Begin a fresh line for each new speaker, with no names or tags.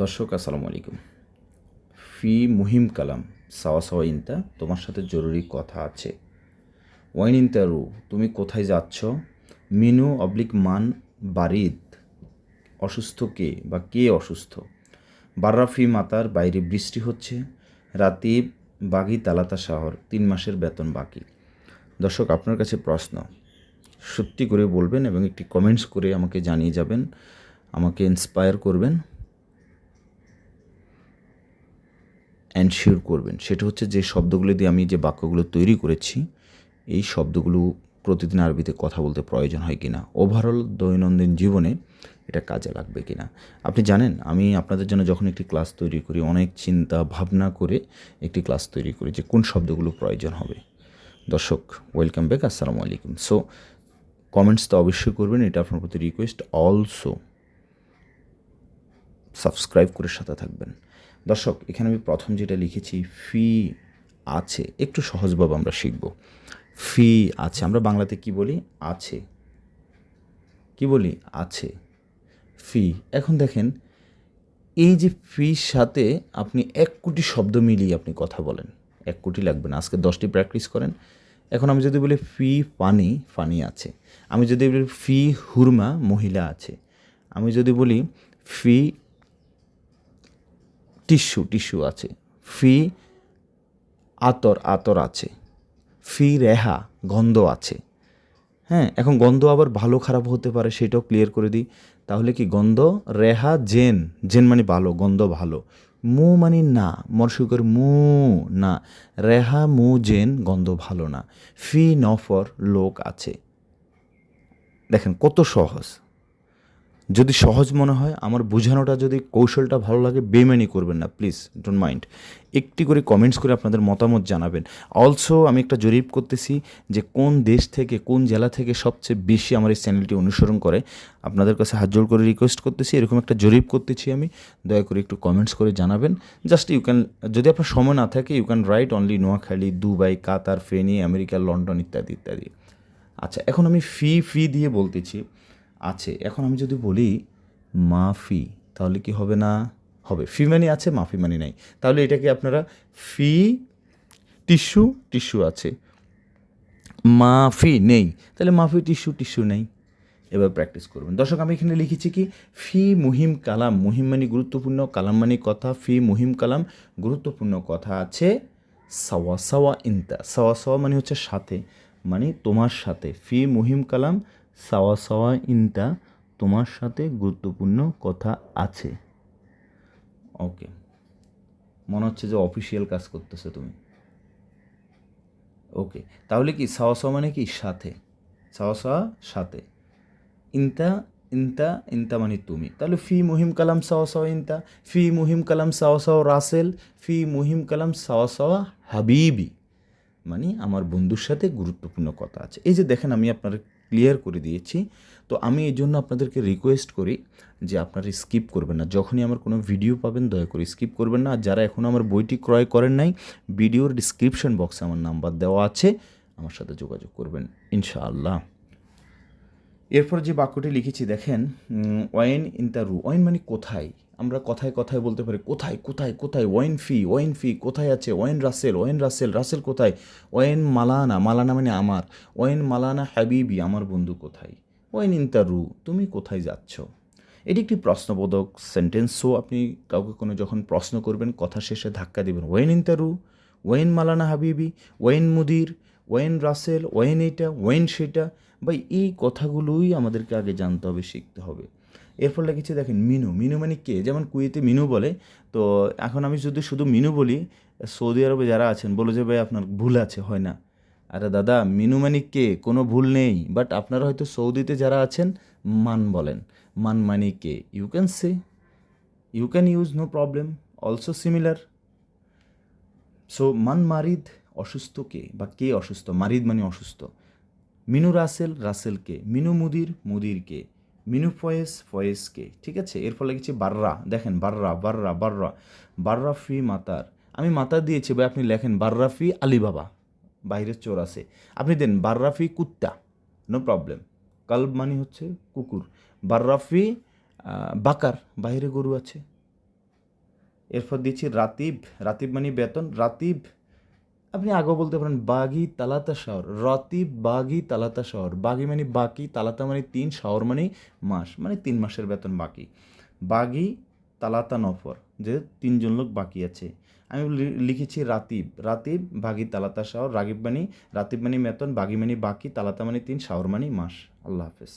দর্শক, আসসালামু আলাইকুম। ফি মুহিম কালাম, সাওয়া সাওয়া ইনতা, তোমার সাথে জরুরি কথা আছে। ওয়াইন ইনতা রু, তুমি কোথায় যাচ্ছ? মিনু অবলিক মান বারিদ, অসুস্থ কে বা কে অসুস্থ? বার্রাফি মাতার বাইরে বৃষ্টি হচ্ছে রাতিব বাগি তালাতা শহর তিন মাসের বেতন বাকি। দর্শক, আপনার কাছে প্রশ্ন, সত্যি করে বলবেন এবং একটি কমেন্টস করে আমাকে জানিয়ে যাবেন, আমাকে ইন্সপায়ার করবেন। অ্যানশিওর করবেন। সেটা হচ্ছে যে শব্দগুলো দিয়ে আমি যে বাক্যগুলো তৈরি করেছি, এই শব্দগুলো প্রতিদিন আরবিতে কথা বলতে প্রয়োজন হয় কিনা ওভারঅল দৈনন্দিন জীবনে এটা কাজে লাগবে কিনা। আপনি জানেন, আমি আপনাদের জন্য যখন একটি ক্লাস তৈরি করি, অনেক চিন্তা ভাবনা করে একটি ক্লাস তৈরি করি যে কোন শব্দগুলো প্রয়োজন হবে। দর্শক ওয়েলকাম ব্যাক আসসালামু আলাইকুম। সো কমেন্টস তো অবশ্যই করবেন, এটা আপনার প্রতি রিকোয়েস্ট অলসো সাবস্ক্রাইব করে সাথে থাকবেন। দর্শক, এখানে আমি প্রথম যেটা লিখেছি, ফি আছে। একটু সহজভাবে আমরা শিখব। ফি আছে। আমরা বাংলাতে কি বলি? আছে। কি বলি? আছে। ফি। এখন দেখেন, এই যে ফির সাথে আপনি এক কোটি শব্দ মিলিয়ে আপনি কথা বলেন। এক কোটি লাগবে না। আজকে দশটি প্র্যাকটিস করেন। এখন আমি যদি বলি, ফি পানি। ফানি আছে। আমি যদি বলি, ফি হুরমা, মহিলা আছে। আমি যদি বলি, ফি টিস্যু টিস্যু আছে। ফি, আতর আতর আছে। ফি, রেহা, গন্ধ আছে। হ্যাঁ এখন গন্ধ আবার ভালো, খারাপ হতে পারে, সেটাও ক্লিয়ার করে দিই। তাহলে কি গন্ধ? Rhea, gen. জেন মানে ভালো, গন্ধ ভালো। মু মানে না, মরশুকের মু, না। রেহা, মু, জেন, গন্ধ ভালো না। ফি, নফর, লোক আছে। দেখেন কত সহজ। যদি সহজ মনে হয়, আমার বোঝানোটা যদি কৌশলটা ভালো লাগে বেমেনি করবেন না, প্লিজ ডোন্ট মাইন্ড একটি করে কমেন্টস করে আপনাদের মতামত জানাবেন। অলসো আমি একটা জরিপ করতেছি যে কোন দেশ থেকে, কোন জেলা থেকে সবচেয়ে বেশি আমার এই চ্যানেলটি অনুসরণ করে। আপনাদের কাছে হাত জোর করে রিকোয়েস্ট করতেছি, এরকম একটা জরিপ করতেছি আমি। দয়া করে একটু কমেন্টস করে জানাবেন। জাস্ট ইউ ক্যান যদি আপনার সময় না থাকে you can write only Noakhali, Dubai, Qatar, Feni, America, London ইত্যাদি ইত্যাদি। আচ্ছা এখন আমি ফি ফি দিয়ে বলতেছি। আছে। এখন আমি যদি বলি মাফি, তাহলে কি হবে না? হবে। ফি মানি আছে, মাফি মানি নাই। তাহলে এটাকে আপনারা ফি টিস্যু টিস্যু আছে। মাফি নেই। তাহলে মাফি, টিস্যু টিস্যু নেই। এবার প্র্যাকটিস করবেন দর্শক, আমি এখানে লিখেছি কি, ফি মুহিম কালাম। মুহিম মানে গুরুত্বপূর্ণ, কালাম মানে কথা। ফি মুহিম কালাম, গুরুত্বপূর্ণ কথা আছে। সাওয়া সাওয়া ইনতা। সাওয়া সাওয়া মানে হচ্ছে সাথে মানে তোমার সাথে। ফি মুহিম কালাম সাওয়া সাওয়া ইনতা তোমার সাথে গুরুত্বপূর্ণ কথা আছে। ওকে মনে হচ্ছে যে অফিসিয়াল কাজ করতেছো তুমি। ওকে তাহলে কি সাওয়া সাওয়া মানে কি? সাথে। সাওয়া সাওয়া, সাথে। ইনতা ইনতা ইনতা মানে তুমি। তাহলে ফি মুহিম কালাম সাওয়া সাওয়া ইনতা ফি মুহিম কালাম সাওয়া সাওয়া রাসেল। ফি মুহিম কালাম সাওয়া সাওয়া হাবিবি। মানে আমার বন্ধুর সাথে গুরুত্বপূর্ণ কথা আছে। এই যে দেখেন, আমি আপনার ক্লিয়ার করে দিয়েছি। তো আমি এই জন্য আপনাদেরকে রিকোয়েস্ট করি যে আপনারা স্কিপ করবেন না। যখনই আমার কোনো ভিডিও পাবেন, দয়া করে স্কিপ করবেন না। আর যারা এখনও আমার বইটি ক্রয় করেন নাই ভিডিওর ডিসক্রিপশন বক্সে আমার নাম্বার দেওয়া আছে। আমার সাথে যোগাযোগ করবেন, ইনশাআল্লাহ। এরপর যে বাক্যটি লিখেছি, দেখেন ওয়াইন ইন দ্য রু ওয়াইন মানে কোথায়? আমরা কথায় কথায় বলতে পারি, কোথায় কোথায় কোথায়? ওয়েন ফি ওয়েন ফি, কোথায় আছে? ওয়েন রাসেল ওয়েন রাসেল রাসেল কোথায়? ওয়েন মালানা মালানা মানে আমার। ওয়েন মালানা হাবিবি, আমার বন্ধু কোথায়? ওয়েন ইন দ্য রু তুমি কোথায় যাচ্ছ? এটি একটি প্রশ্নবোধক সেন্টেন্স সো আপনি কাউকে কোনো যখন প্রশ্ন করবেন, কথা শেষে ধাক্কা দেবেন, ওয়েন ইন দ্য রু ওয়াইন মালানা হাবিবি, ওয়েন মুদির, ওয়েন রাসেল, ওয়েন এইটা, ওয়েন সেটা। বা এই কথাগুলোই আমাদেরকে আগে জানতে হবে, শিখতে হবে। এরপর লিখেছে দেখেন মিনু। মিনু মানে কে? যেমন কুয়েতে মিনু বলে, তো এখন আমি যদি শুধু মিনু বলি, সৌদি আরবে যারা আছেন, বলে যে ভাই আপনার ভুল আছে, হয় না। আরে দাদা, মিনু মানে কে? কোনো ভুল নেই। বাট আপনারা হয়তো সৌদিতে যারা আছেন, মান বলেন। মান মানে কে? You can say you can use no problem also similar so মান মারিদ অসুস্থ কে? বা কে অসুস্থ? মারিদ মানে অসুস্থ। মিনু রাসেল রাসেল কে? মিনু মুদির মুদির কে? মিনু ফয়েস ফয়েস ঠিক আছে? এর ফলে কিছু বাররা, দেখেন, বাররা বাররা বাররা বাররা ফি মাতার। আমি মাতার দিয়েছি ভাই, আপনি লেখেন বাররা ফি আলিবাবা, বাইরের চোর আছে। আপনি দেন বাররা ফি কুত্তা নো প্রবলেম কালব মানে হচ্ছে কুকুর। বাররা ফি বাকার, বাইরে গরু আছে। এরপর দিয়েছি রাতিব রাতিব মানে বেতন, রাতিব আপনি আগেও বলতে পারেন, বাগি তালাতা শহর রতিব বাগি তালাতা শহর বাগি মানে বাকি, তালাতা মানে তিন শহর মানে মাস মানে তিন মাসের বেতন বাকি। বাগি তালাতা নফর, যে তিনজন লোক বাকি আছে। আমি লিখেছি রাতিব রাতিব, বাগি তালাতা শহর রাগিব মানে রাতিব মানে বেতন, বাগি মানে বাকি, তালাতা মানে তিন শহর মানে মাস। আল্লাহ হাফেজ।